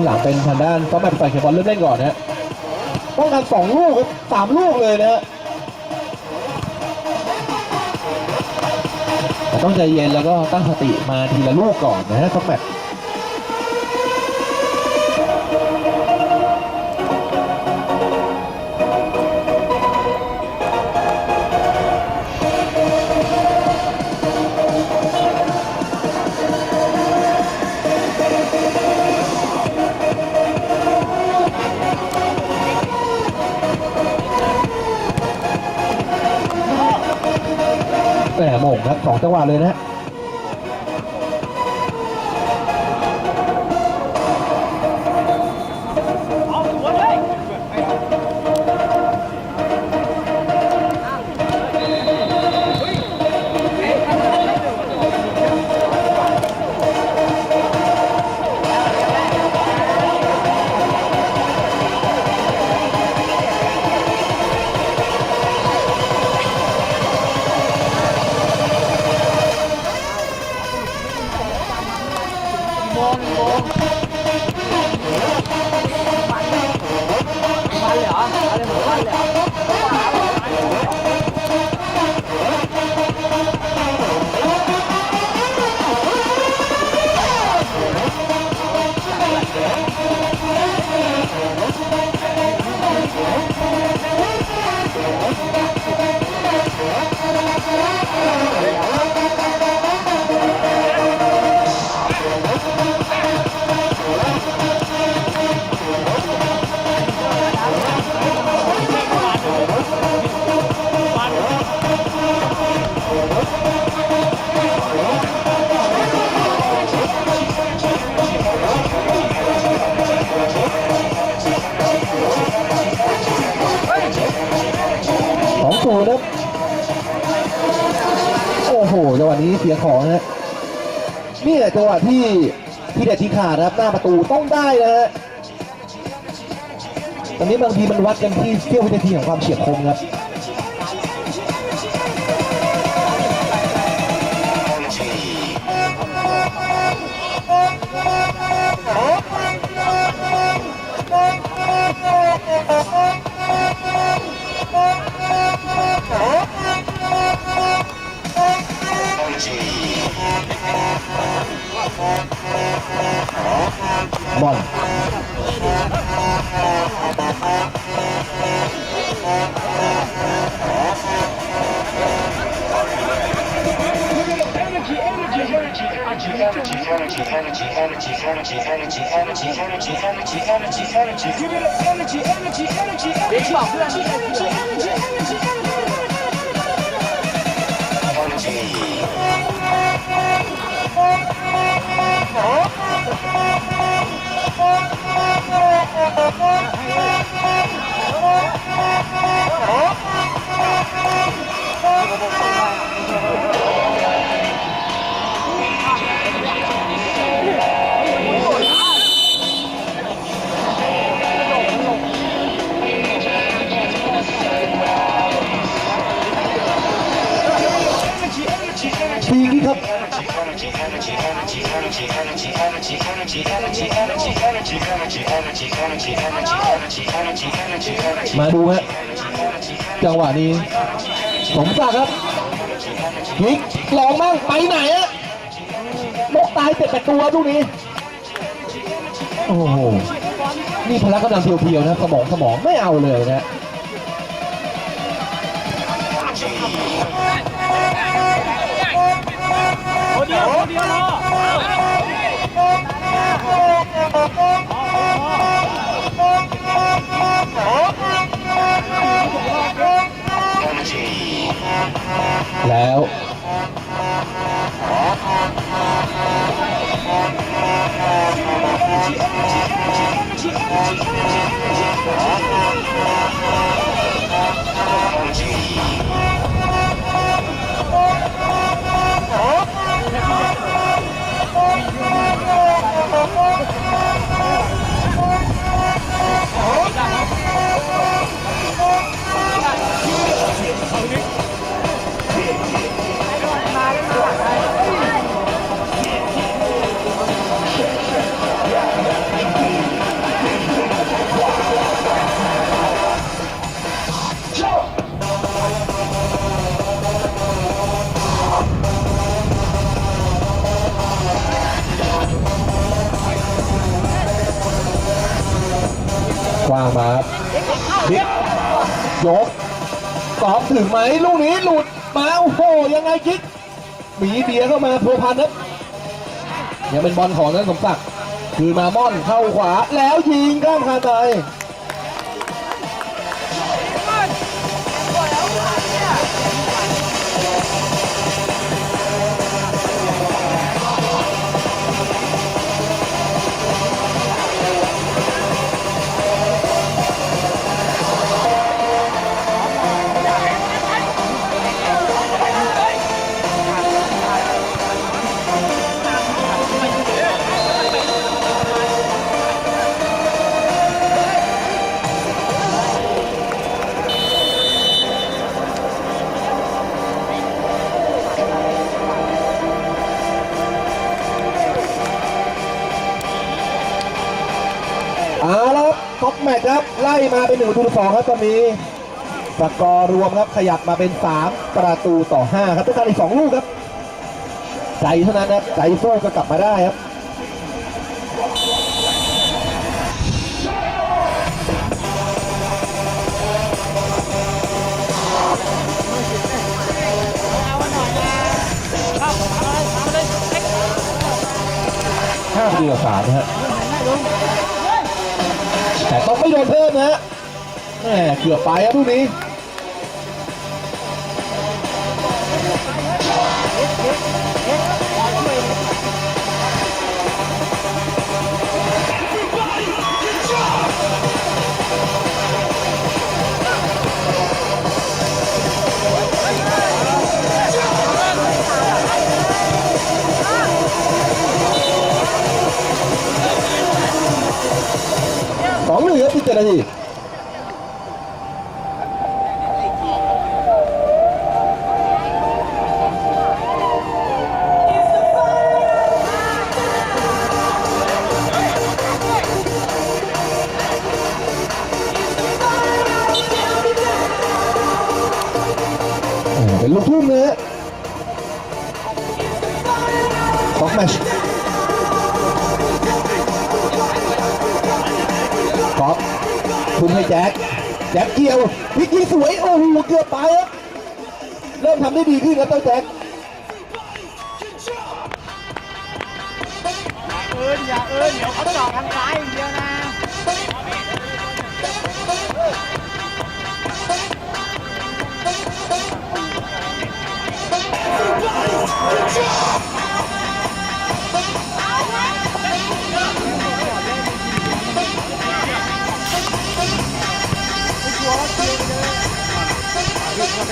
งหลังเป็นทางด้านก็แบบใส่เขียบอลเริ่มเล่นก่อนนะฮะป้องกันสองลูกครับสามลูกเลยนะฮะแต่ต้องใจเย็นแล้วก็ตั้งสติมาทีละลูกก่อนนะฮะท็อปแมตช์ หมโมงสองจังหวะเลยนะ นี้เสียของฮะนี่แหละจังหวะที่ที่เด็ดที่ขาดนะครับหน้าประตูต้องได้นะฮะตอนนี้บางทีมันวัดกันที่เที่ยววินาทีของความเฉียบคมครับ ball energy, energy, energy, energy, energy, energy, energy, energy, energy, energy, energy. Give it up, energy, energy, energy, energy, energy, energy, energy, energy. ครับ มาดูฮะจังหวะนี้สมศักดิ์ครับพลิกลองมั่งไปไหนอะนกตายเป็ดแต่ตัวลูกนี้ โอ้โห นี่พละกำลังเพียวๆนะสมองสมองไม่เอาเลยนะคนเดียวคนเดียวรอ แล้วเมาครับพลิกยกตอบถึงไหมลูกนี้หลุดมาโอ้โหยังไงคิกหมีเบียเข้ามาพัวพันครับยังเป็นบอลของนั้นสมศักดิ์คือมาม่อนเข้าขวาแล้วยิงข้ามคานไมตช์ครับไล่มาเป็นหนึ่งประตูต่อสองครับตอนนี้สกอร์รวมครับขยับมาเป็น 3 ประตูต่อ 5 ครับต้องการอีก2ลูกครับ ใจเท่านั้นครับใจสู้ก็กลับมาได้ครับห้าประตูต่อสามนะฮะ แต่ต้องไม่โดนเพิ่มนะฮะแหมเกือบไปครับลูกนี้ องห ขึ้นแล้วเจ้าแจ็คเอินอย่าเอินเดี๋ยวเขาเจาะทางซ้ายอย่างเดียวนะ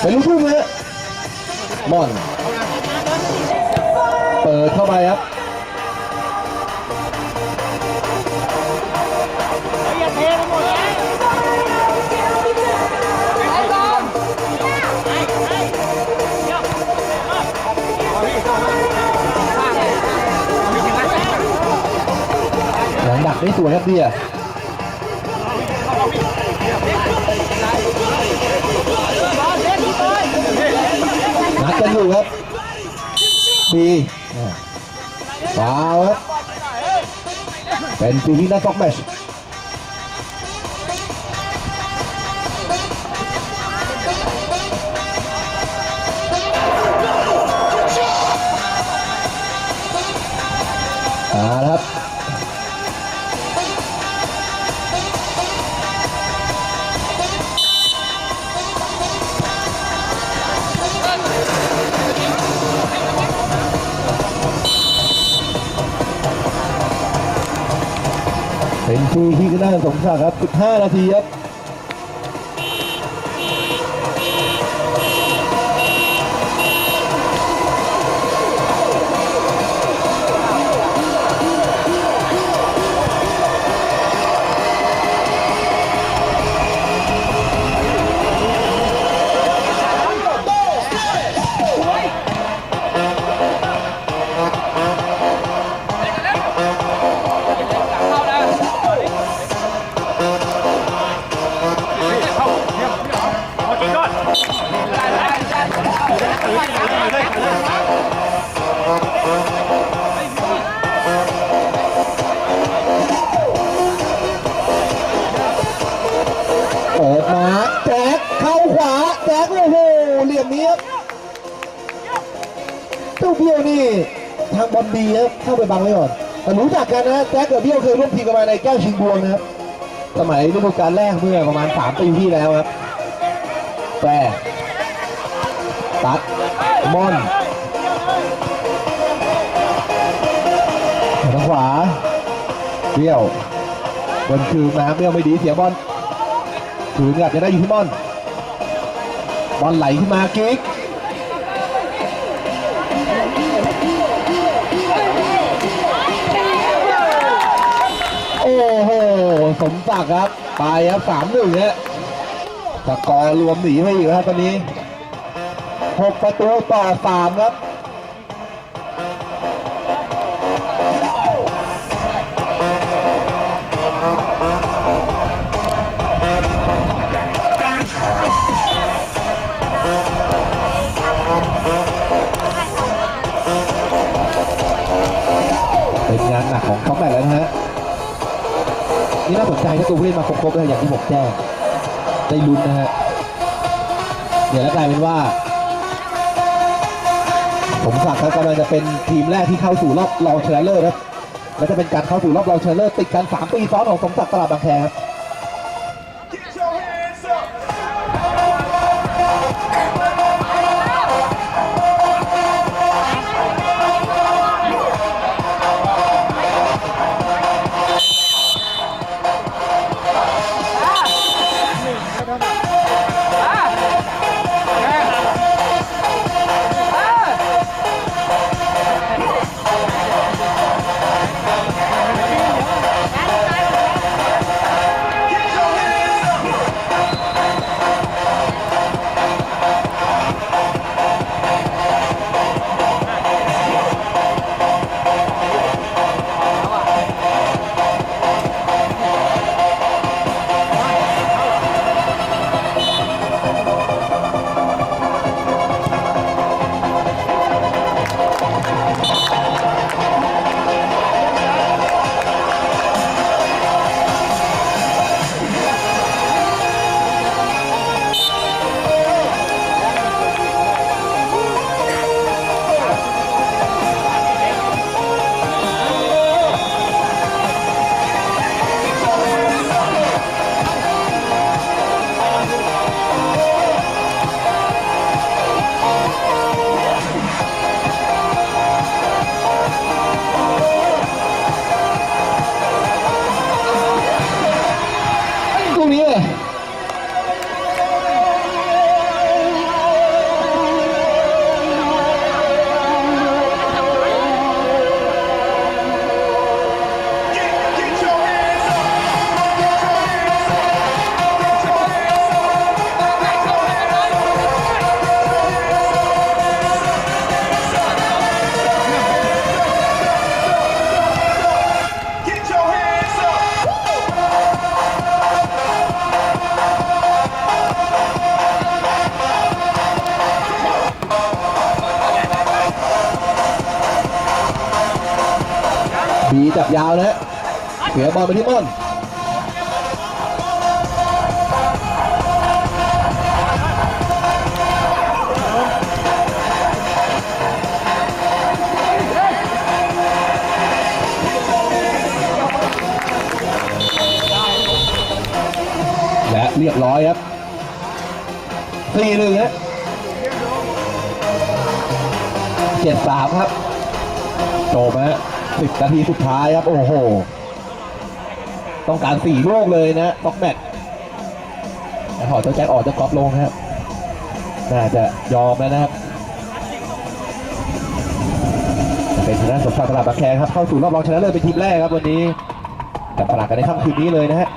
เป็นลูกทุ่งนะฮะ มอน เปิดเข้าไปครับอย่าเทไปหมดเลยไอ้บอลไอ้ไอ้เยวหลังดักได้สวยครับเดีย กันอยู่ครับบีอ่าฟาวล์ครับเป็นฟรีคิกนะซ็อกแมช เป็นฟรีที่ก็ได้สมศักดิ์ครับ 15 นาทีครับ ลี่ยนี้ครับเต้าเบี้ยนี่ทางบอลดีครับเข้าไปบังไว้ก่อนแต่รู้จักกันนะแจ็คกับเบี้ยเคยร่วมทีมกันมาในแก้วชิงดวงนะครับ สมัยฤดูกาลแรกเมื่อประมาณ 3 ปีที่แล้วครับแต่ตัดมอนทางขวาเบี้ยวบนคืนนะคเบี้ยวไม่ดีเสียบอลคืนกลับจะได้อยู่ที่มอน บอลไหลขึ้นมาเก๊กโอ้โห สมศักดิ์ครับไปครับสามหนึ่งฮะสกอร์รวมหนีไปอยู่ครับตอนนี้หกประตูต่อสามครับ นี่น่าสนใจถ้าตัวผู้เล่นมาครบๆเลยอย่างที่ผมแจ้งได้ลุ้นนะฮะเดี๋ยวแล้วกลายเป็นว่า ผมศักดิ์ครับกำลังจะเป็นทีมแรกที่เข้าสู่รอบรองชนะเลิศครับและจะเป็นการเข้าสู่รอบรองชนะเลิศติดกัน3ปีซ้อนของสมศักดิ์ตลาดบางแคครับ อลไปที่ม่อนและเรียบร้อยครับสี่หนึ่งฮะเจ็ดสามครับจบฮะสิบนาทีสุดท้ายครับ โอ้โห ต้องการสี่ลูกเลยนะต็อกแมตช์แต่ขอเจ้าแจ็คออกเจ้ากอบลงครับ น่าจะยอมแล้วนะครับ เป็นชนะสมศักดิ์ตลาดบางแคครับเข้าสู่รอบรองชนะเลิศเป็นทีมแรกครับวันนี้แต่ตลาดกันในค่ำคืนนี้เลยนะฮะ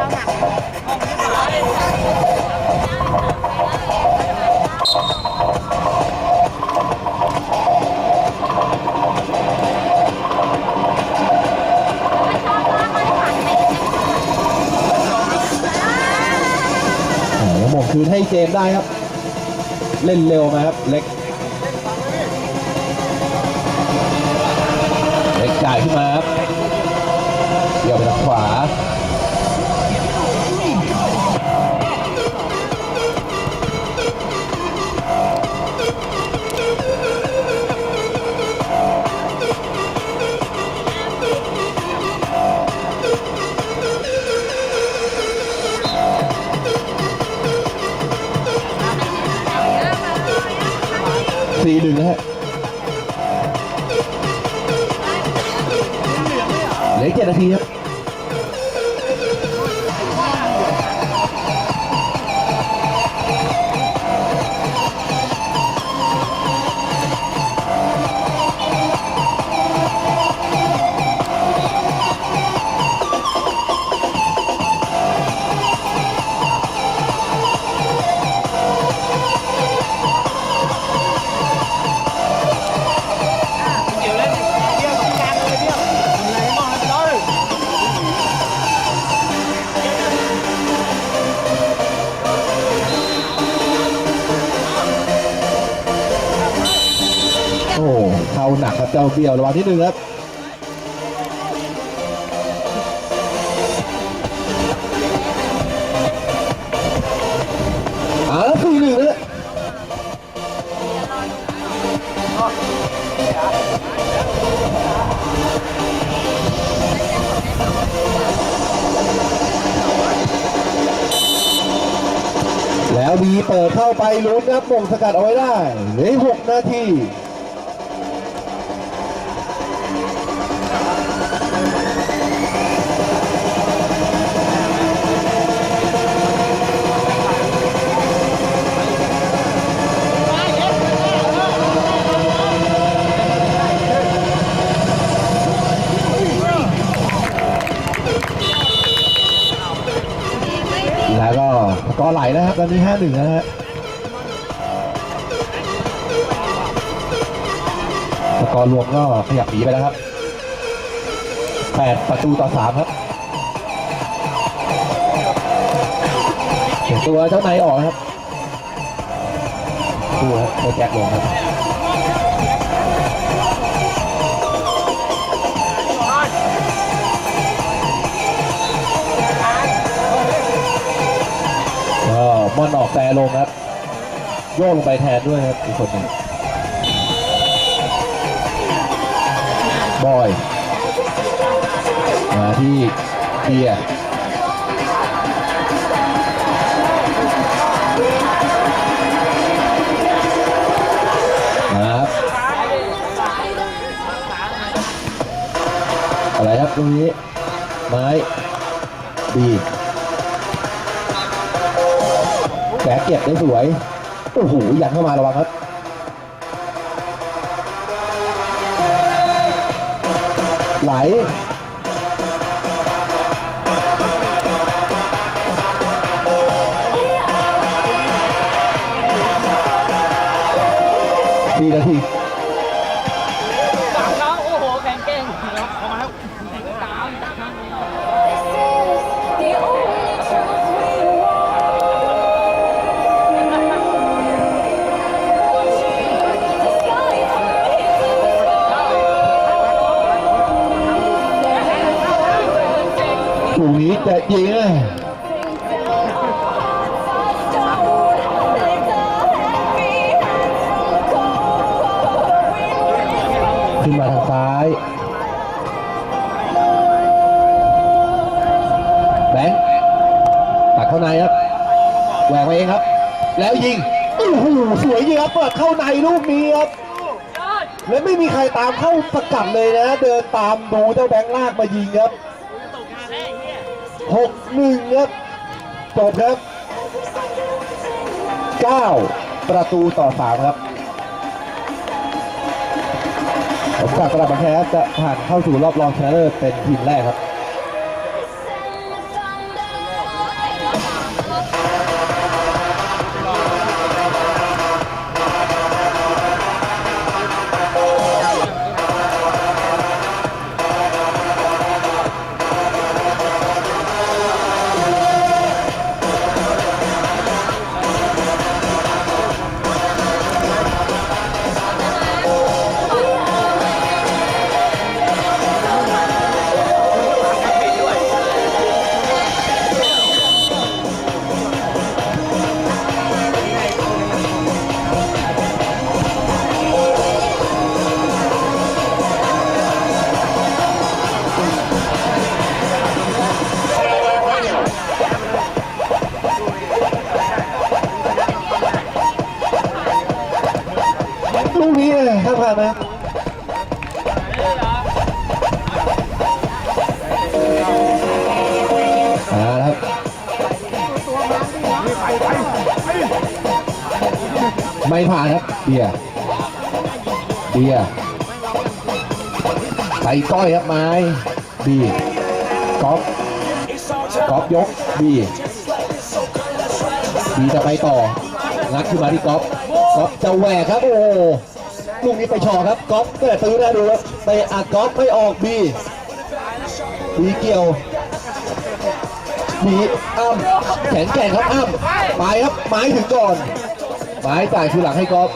หม่ช้าหนักห้องคืนให้เจมส์ได้ครับ เล่นเร็วมาครับ เล็ก เล็กจ่ายขึ้นมาครับ สี่หนึ่งนะฮะเหลือเจ็ดนาทีครับ เข้าหนักครับเจ้าเบี้ยวระวังที่หนึ่งครับอาแล้วสี่หนึ่งนะแล้วดีเปิดเข้าไปลุ้นครับมงสกัดเอาไว้ได้เหลือหกนาที ไหลแล้วครับตอนนี้ห้าหนึ่งนะฮะสกอร์รวมก็ขยับหนีไปแล้วครับแปดประตูต่อสามครับเห็นตัวเจ้านายออกครับตัวครับเจอแจ็คลงครับ ก็มอนออกแต่ลงครับ โยกลงไปแทนด้วยครับอีกคนหนึ่งบอยมาที่เบียร์นะครับอะไรครับตรงนี้ ไม้ บี แกเก็บได้สวย โอ้โหยันเข้ามาระวังครับไหลสี่นาที นี้จะยิงอะขึ้นมาทางซ้ายแบงค์ตัดเข้าในครับแหวกมาเองครับ แล้วยิงโอ้โหสวยจริงครับเปิดเข้าในลูกนี้ครับและไม่มีใครตามเข้าสกัดเลยนะ เดินตามดูเจ้าแบงค์ลากมายิงครับ หนึ่งครับจบครับเก้าประตูต่อสามครับโอกาสสำหรับบางแคสจะผ่านเข้าสู่รอบรองชนะเลิศเป็นทีมแรกครับ เบียเบียใส่ก้อยครับไม้บีก๊อฟก๊อฟยกบีบีจะไปต่องัดขึ้นมาที่ก๊อฟก๊อฟจะแหวกครับ โอ้ลูกนี้ไปชอครับก๊อฟเตะตื้อนะดูครับเตะอัดก๊อฟไม่ออกบีบีเกี่ยวบีอ้ำแขนแกร่งครับอ้ำไปครับไม้ถึงก่อนไม้จ่ายคือหลังให้ก๊อฟ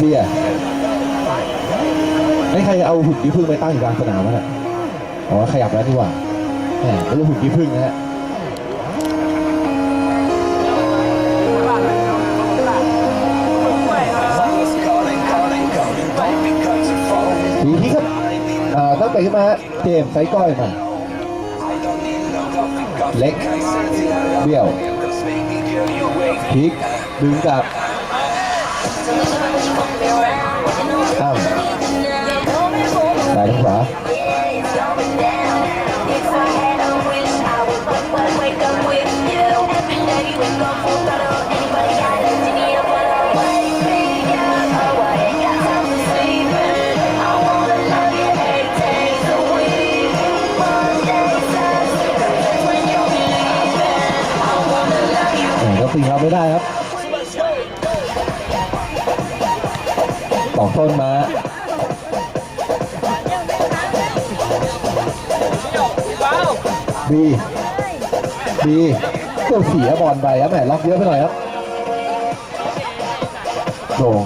เบียไม่ใครเอาหุ่นที่พึ่งไปตั้งอยู่กลางสนามวะเนี่ยอ๋อขยับแล้วดีกว่าแหมไม่ใช่หุ่นที่พึ่งนะฮะดีที่ครับอ่าตั้งแต่ขึ้นมาฮะเจมส์ไซก้อยมา เล็ก เบี้ยวพลิกดึงกลับายทางขวาิงเราไม่ได้ครับสองต้นมา บีบีตัวเสียบอลไปครับแหมล็อกเยอะไปหน่อยครับโด่ง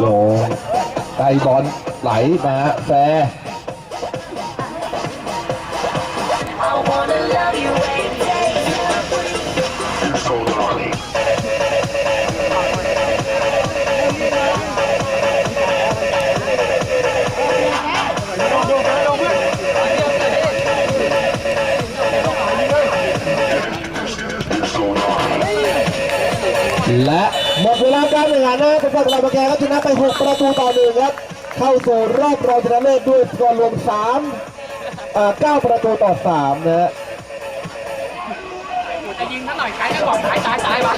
โด่งไกบอลไหลมาแฟร์ ขันะเป็นฝ่ายตลาดบางแกก็ชนะไป6ประตูต่อหนึ่งครับ เข้าสู่รอบรองชนะเลิศด้วยสกอร์รวม3อ่า9ประตูต่อ3นะฮะจะยิงซะหน่อยใครก็บอกตายตายตายวะ